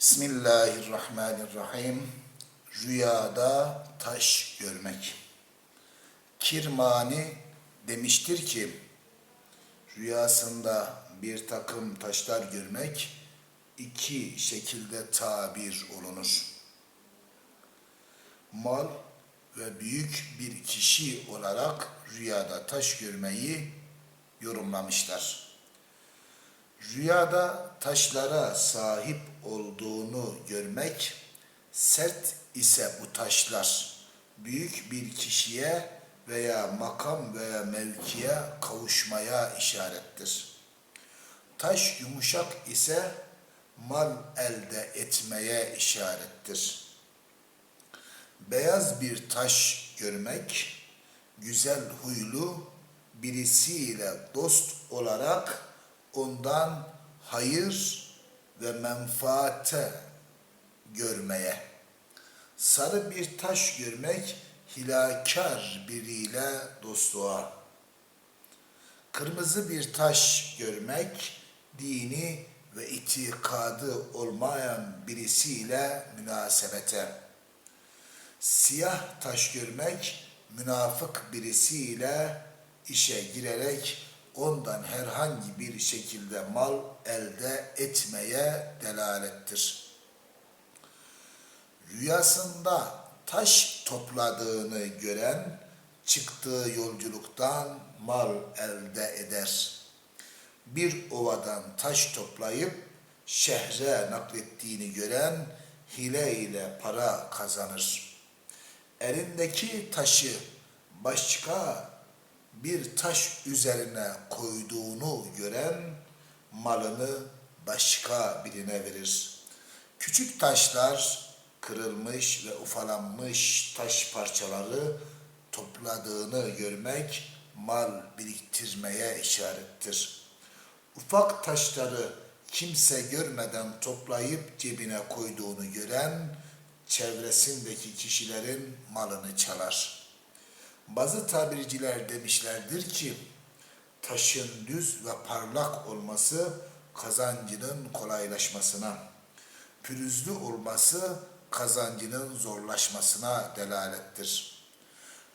Bismillahirrahmanirrahim. Rüyada taş görmek. Kirmani demiştir ki, rüyasında bir takım taşlar görmek iki şekilde tabir olunur. Mal ve büyük bir kişi olarak rüyada taş görmeyi yorumlamışlar. Rüyada taşlara sahip olduğunu görmek, sert ise bu taşlar büyük bir kişiye veya makam veya mevkiye kavuşmaya işarettir. Taş yumuşak ise mal elde etmeye işarettir. Beyaz bir taş görmek, güzel huylu birisiyle dost olarak ondan hayır ve menfaate görmeye. Sarı bir taş görmek hilakar biriyle dostluğa. Kırmızı bir taş görmek dini ve itikadı olmayan birisiyle münasebete. Siyah taş görmek münafık birisiyle işe girerek ondan herhangi bir şekilde mal elde etmeye delalettir. Rüyasında taş topladığını gören çıktığı yolculuktan mal elde eder. Bir ovadan taş toplayıp şehre naklettiğini gören hile ile para kazanır. Elindeki taşı başka bir taş üzerine koyduğunu gören malını başka birine verir. Küçük taşlar kırılmış ve ufalanmış taş parçaları topladığını görmek mal biriktirmeye işarettir. Ufak taşları kimse görmeden toplayıp cebine koyduğunu gören çevresindeki kişilerin malını çalar.'' Bazı tabirciler demişlerdir ki taşın düz ve parlak olması kazancının kolaylaşmasına, pürüzlü olması kazancının zorlaşmasına delalettir.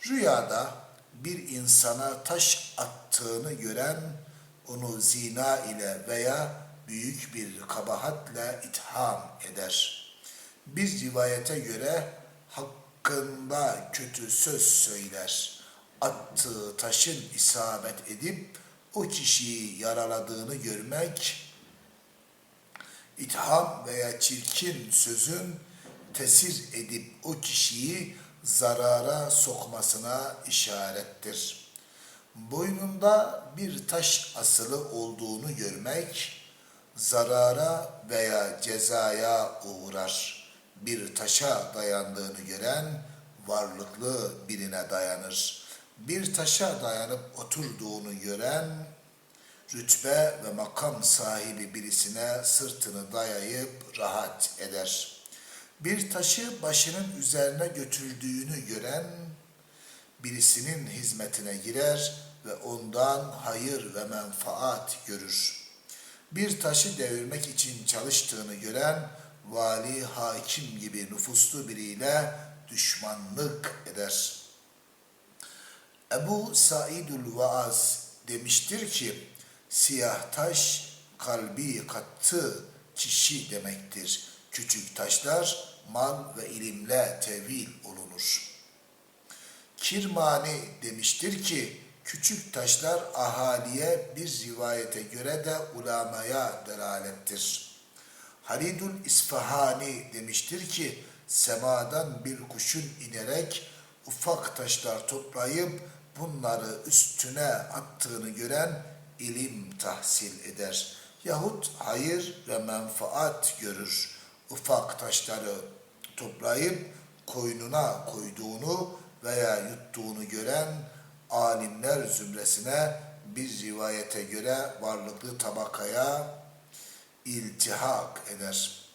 Rüyada bir insana taş attığını gören onu zina ile veya büyük bir kabahatle itham eder. Bir rivayete göre hak hakkında kötü söz söyler. Attığı taşın isabet edip o kişiyi yaraladığını görmek, itham veya çirkin sözün tesir edip o kişiyi zarara sokmasına işarettir. Boynunda bir taş asılı olduğunu görmek, zarara veya cezaya uğrar.'' Bir taşa dayandığını gören varlıklı birine dayanır. Bir taşa dayanıp oturduğunu gören rütbe ve makam sahibi birisine sırtını dayayıp rahat eder. Bir taşı başının üzerine götürdüğünü gören birisinin hizmetine girer ve ondan hayır ve menfaat görür. Bir taşı devirmek için çalıştığını gören vali, hakim gibi nüfuslu biriyle düşmanlık eder. Ebu Saidül Vaaz demiştir ki, siyah taş kalbi katı kişi demektir. Küçük taşlar mal ve ilimle tevil olunur. Kirmani demiştir ki, küçük taşlar ahaliye bir rivayete göre de ulamaya delalettir.'' Halidul İsfahani demiştir ki semadan bir kuşun inerek ufak taşlar toplayıp bunları üstüne attığını gören ilim tahsil eder. Yahut hayır ve menfaat görür. Ufak taşları toplayıp koynuna koyduğunu veya yuttuğunu gören alimler zümresine bir rivayete göre varlıklı tabakaya iltihak eder.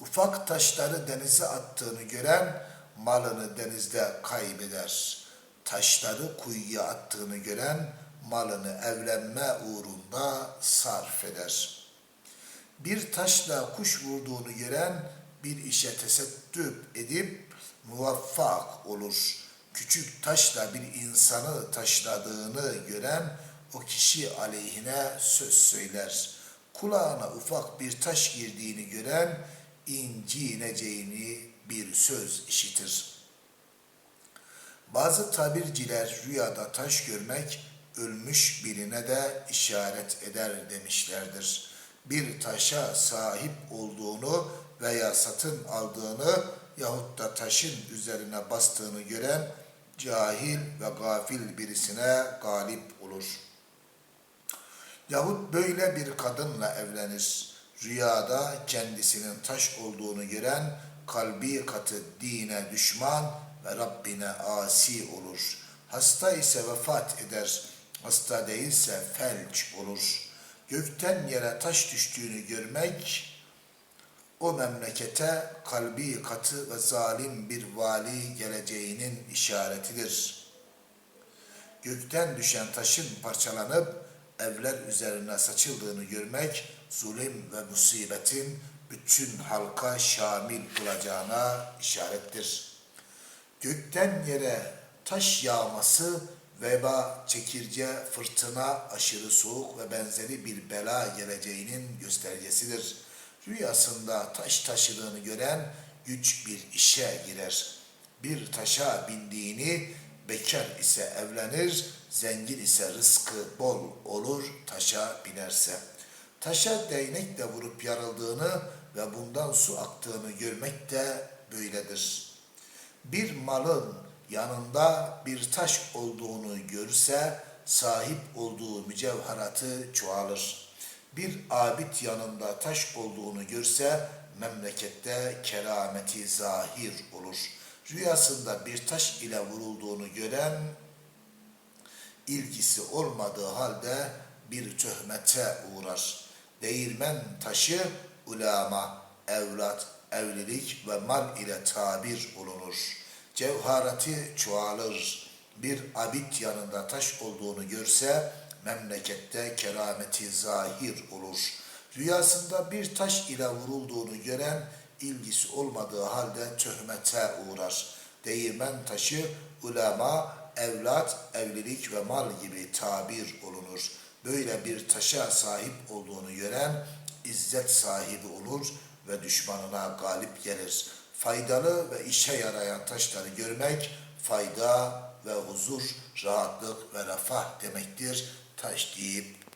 Ufak taşları denize attığını gören malını denizde kaybeder. Taşları kuyuya attığını gören malını evlenme uğrunda sarf eder. Bir taşla kuş vurduğunu gören bir işe tesettüp edip muvaffak olur. Küçük taşla bir insanı taşladığını gören o kişi aleyhine söz söyler. Kulağına ufak bir taş girdiğini gören incineceğini bir söz işitir. Bazı tabirciler rüyada taş görmek ölmüş birine de işaret eder demişlerdir. Bir taşa sahip olduğunu veya satın aldığını yahut da taşın üzerine bastığını gören cahil ve gafil birisine galip olur. Yahut böyle bir kadınla evlenir. Rüyada kendisinin taş olduğunu gören kalbi katı dine düşman ve Rabbine asi olur. Hasta ise vefat eder. Hasta değilse felç olur. Gökten yere taş düştüğünü görmek o memlekete kalbi katı ve zalim bir vali geleceğinin işaretidir. Gökten düşen taşın parçalanıp evler üzerine saçıldığını görmek zulüm ve musibetin bütün halka şamil olacağına işarettir. Gökten yere taş yağması veba, çekirge, fırtına, aşırı soğuk ve benzeri bir bela geleceğinin göstergesidir. Rüyasında taş taşıdığını gören güç bir işe girer. Bir taşa bindiğini, bekar ise evlenir, zengin ise rızkı bol olur taşa binerse. Taşa değnekle vurup yarıldığını ve bundan su aktığını görmek de böyledir. Bir malın yanında bir taş olduğunu görse sahip olduğu mücevheratı çoğalır. Bir abid yanında taş olduğunu görse memlekette kerameti zahir olur. Rüyasında bir taş ile vurulduğunu gören ilgisi olmadığı halde bir töhmete uğrar. Değirmen taşı ulama, evlat, evlilik ve mal ile tabir olunur. Cevharati çoğalır. Bir abid yanında taş olduğunu görse memlekette kerameti zahir olur. Rüyasında bir taş ile vurulduğunu gören ilgisi olmadığı halde töhmete uğrar. Değirmen taşı ulema, evlat, evlilik ve mal gibi tabir olunur. Böyle bir taşa sahip olduğunu gören izzet sahibi olur ve düşmanına galip gelir. Faydalı ve işe yarayan taşları görmek fayda ve huzur, rahatlık ve refah demektir. Taş deyip